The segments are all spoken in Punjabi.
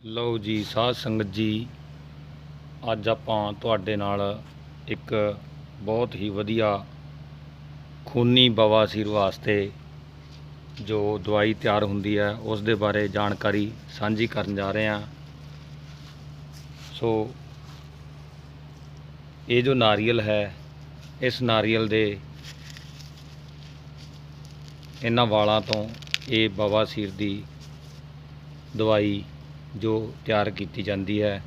ਲਓ ਜੀ, ਸਾਧ ਸੰਗਤ ਜੀ, ਅੱਜ ਆਪਾਂ ਤੁਹਾਡੇ ਨਾਲ ਇੱਕ ਬਹੁਤ ਹੀ ਵਧੀਆ ਖੂਨੀ ਬਵਾਸੀਰ ਵਾਸਤੇ ਜੋ ਦਵਾਈ ਤਿਆਰ ਹੁੰਦੀ ਹੈ, ਉਸ ਦੇ ਬਾਰੇ ਜਾਣਕਾਰੀ ਸਾਂਝੀ ਕਰਨ ਜਾ ਰਹੇ ਹਾਂ। ਸੋ ਇਹ ਜੋ ਨਾਰੀਅਲ ਹੈ, ਇਸ ਨਾਰੀਅਲ ਦੇ ਇਹਨਾਂ ਵਾਲਾਂ ਤੋਂ ਇਹ ਬਵਾਸੀਰ ਦੀ ਦਵਾਈ ਜੋ ਤਿਆਰ ਕੀਤੀ ਜਾਂਦੀ ਹੈ।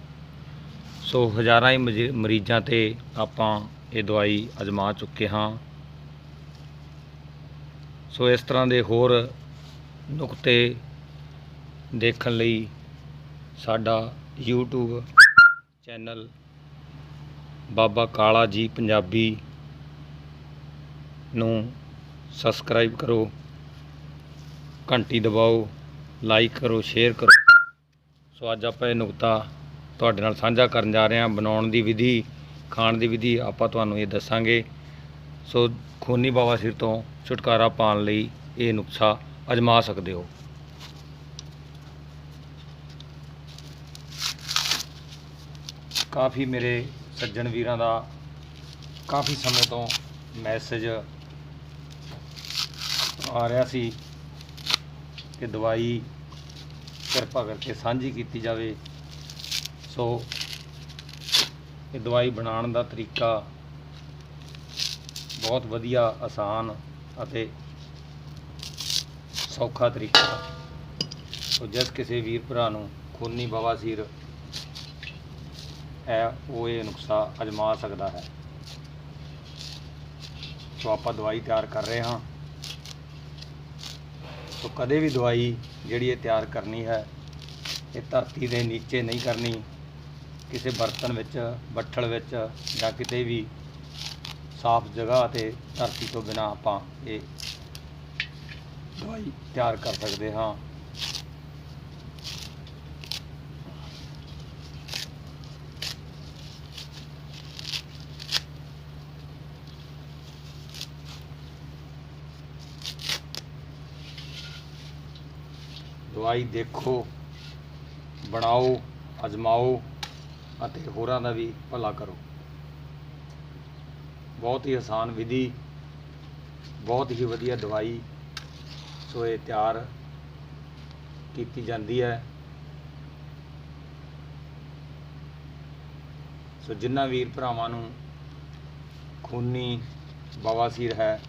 ਸੋ ਹਜ਼ਾਰਾਂ ਹੀ ਮਜੀ- ਮਰੀਜ਼ਾਂ ਤੇ ਆਪਾਂ ਇਹ ਦਵਾਈ ਅਜਮਾ ਚੁੱਕੇ ਹਾਂ। ਸੋ ਇਸ ਤਰ੍ਹਾਂ ਦੇ ਹੋਰ ਨੁਕਤੇ ਦੇਖਣ ਲਈ ਸਾਡਾ YouTube ਚੈਨਲ ਬਾਬਾ ਕਾਲਾ ਜੀ ਪੰਜਾਬੀ ਨੂੰ ਸਬਸਕ੍ਰਾਈਬ ਕਰੋ। ਘੰਟੀ ਦਬਾਓ ਲਾਈਕ ਕਰੋ ਸ਼ੇਅਰ ਕਰੋ। ਸੋ ਅੱਜ ਆਪਾਂ ਇਹ ਨੁਕਤਾ ਤੁਹਾਡੇ ਨਾਲ ਸਾਂਝਾ ਕਰਨ ਜਾ ਰਹੇ ਹਾਂ। ਬਣਾਉਣ ਦੀ ਵਿਧੀ, ਖਾਣ ਦੀ ਵਿਧੀ ਆਪਾਂ ਤੁਹਾਨੂੰ ਇਹ ਦੱਸਾਂਗੇ। ਸੋ ਖੂਨੀ ਸਿਰ ਤੋਂ ਛੁਟਕਾਰਾ ਪਾਉਣ ਲਈ ਇਹ ਨੁਕਸਾ ਅਜਮਾ ਸਕਦੇ ਹੋ। ਕਾਫੀ ਮੇਰੇ ਸੱਜਣ ਵੀਰਾਂ ਦਾ ਕਾਫੀ ਸਮੇਂ ਤੋਂ ਮੈਸੇਜ ਆ ਰਿਹਾ ਸੀ ਕਿ ਦਵਾਈ ਕਿਰਪਾ ਕਰਕੇ ਸਾਂਝੀ ਕੀਤੀ ਜਾਵੇ। ਸੋ, ਇਹ ਦਵਾਈ ਬਣਾਉਣ ਦਾ ਤਰੀਕਾ ਬਹੁਤ ਵਧੀਆ, ਆਸਾਨ ਅਤੇ ਸੌਖਾ ਤਰੀਕਾ। ਸੋ, ਜਿਸ ਕਿਸੇ ਵੀਰ ਭਰਾ ਨੂੰ ਖੂਨੀ ਬਵਾਸੀਰ ਹੈ, ਉਹ ਇਹ ਨੁਕਸਾ ਅਜਮਾ ਸਕਦਾ ਹੈ। ਸੋ, ਆਪਾਂ ਦਵਾਈ ਤਿਆਰ ਕਰ ਰਹੇ ਹਾਂ। ਸੋ ਕਦੇ ਵੀ ਦਵਾਈ ਜਿਹੜੀ ਇਹ ਤਿਆਰ ਕਰਨੀ ਹੈ, ਇਹ ਧਰਤੀ ਦੇ ਨੀਚੇ ਨਹੀਂ ਕਰਨੀ। ਕਿਸੇ ਬਰਤਨ ਵਿੱਚ, ਬੱਠਲ ਵਿੱਚ ਜਾਂ ਕਿਤੇ ਵੀ ਸਾਫ਼ ਜਗ੍ਹਾ ਤੇ ਧਰਤੀ ਤੋਂ ਬਿਨਾ ਆਪਾਂ ਇਹ ਦਵਾਈ ਤਿਆਰ ਕਰ ਸਕਦੇ ਹਾਂ। ਦਵਾਈ ਦੇਖੋ, ਬਣਾਓ, ਅਜਮਾਓ ਅਤੇ ਹੋਰਾਂ ਦਾ ਵੀ ਭਲਾ ਕਰੋ। ਬਹੁਤ ਹੀ ਆਸਾਨ ਵਿਧੀ, ਬਹੁਤ ਹੀ ਵਧੀਆ ਦਵਾਈ ਸੋ ਇਹ ਤਿਆਰ ਕੀਤੀ ਜਾਂਦੀ ਹੈ। ਸੋ ਜਿਨ੍ਹਾਂ ਵੀਰ ਭਰਾਵਾਂ ਨੂੰ ਖੂਨੀ ਬਵਾਸੀਰ ਹੈ,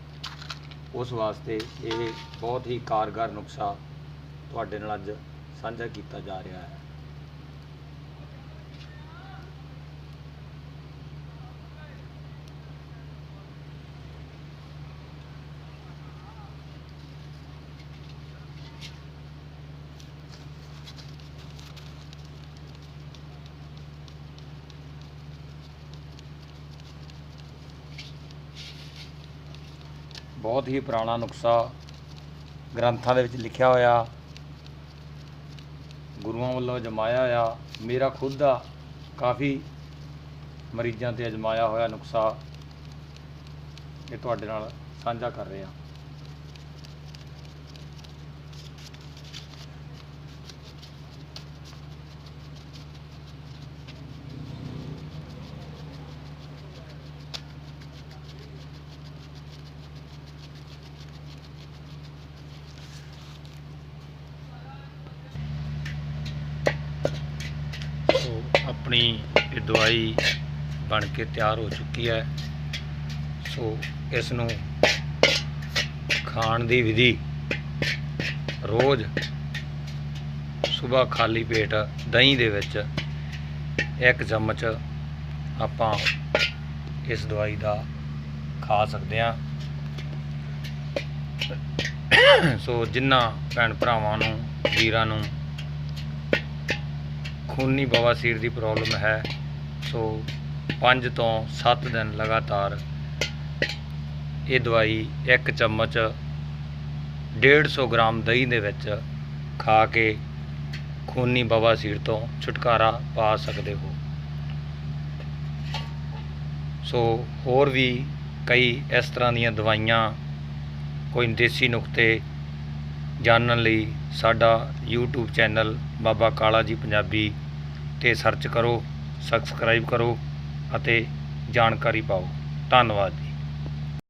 ਉਸ ਵਾਸਤੇ ਇਹ ਬਹੁਤ ਹੀ ਕਾਰਗਰ ਨੁਕਸਾ ਤੁਹਾਡੇ ਨਾਲ ਅੱਜ ਸਾਂਝਾ ਕੀਤਾ ਜਾ ਰਿਹਾ ਹੈ। ਬਹੁਤ ਹੀ ਪੁਰਾਣਾ ਨੁਕਸਾ ਗ੍ਰੰਥਾਂ ਦੇ ਵਿੱਚ ਲਿਖਿਆ ਹੋਇਆ ਗੁਰੂਆਂ ਵੱਲੋਂ ਅਜਮਾਇਆ ਹੋਇਆ ਮੇਰਾ ਖੁਦ ਦਾ ਕਾਫੀ ਮਰੀਜ਼ਾਂ ਤੇ ਅਜਮਾਇਆ ਹੋਇਆ ਨੁਕਸਾ ਇਹ ਤੁਹਾਡੇ ਨਾਲ ਸਾਂਝਾ ਕਰ ਰਿਹਾ ਹਾਂ ਸੋ ਆਪਣੀ ਇਹ ਦਵਾਈ ਬਣ ਕੇ ਤਿਆਰ ਹੋ ਚੁੱਕੀ ਹੈ। ਸੋ ਇਸ ਨੂੰ ਖਾਣ ਦੀ ਵਿਧੀ ਰੋਜ਼ ਸਵੇਰ ਖਾਲੀ ਪੇਟ ਦਹੀਂ ਦੇ ਵਿੱਚ ਇੱਕ ਚਮਚ ਆਪਾਂ ਇਸ ਦਵਾਈ ਦਾ ਖਾ ਸਕਦੇ ਹਾਂ। ਸੋ ਜਿਨ੍ਹਾਂ ਭੈਣ ਭਰਾਵਾਂ ਨੂੰ, ਵੀਰਾਂ ਨੂੰ ਖੂਨੀ ਬਵਾਸੀਰ ਦੀ ਪ੍ਰੋਬਲਮ ਹੈ। ਸੋ 5 ਤੋਂ 7 ਦਿਨ ਲਗਾਤਾਰ ਇਹ ਦਵਾਈ ਇੱਕ ਚਮਚ 150 ਗ੍ਰਾਮ ਦਹੀਂ ਦੇ ਵਿੱਚ ਖਾ ਕੇ ਖੂਨੀ ਬਵਾਸੀਰ ਤੋਂ ਛੁਟਕਾਰਾ ਪਾ ਸਕਦੇ ਹੋ। ਸੋ ਹੋਰ ਵੀ ਕਈ ਇਸ ਤਰ੍ਹਾਂ ਦੀਆਂ ਦਵਾਈਆਂ ਕੋਈ ਦੇਸੀ ਨੁਕਤੇ ਜਾਣਨ ਲਈ ਸਾਡਾ YouTube ਚੈਨਲ ਬਾਬਾ ਕਾਲਾ ਜੀ ਪੰਜਾਬੀ ਤੇ ਸਰਚ ਕਰੋ ਸਬਸਕ੍ਰਾਈਬ ਕਰੋ ਅਤੇ ਜਾਣਕਾਰੀ ਪਾਓ। ਧੰਨਵਾਦ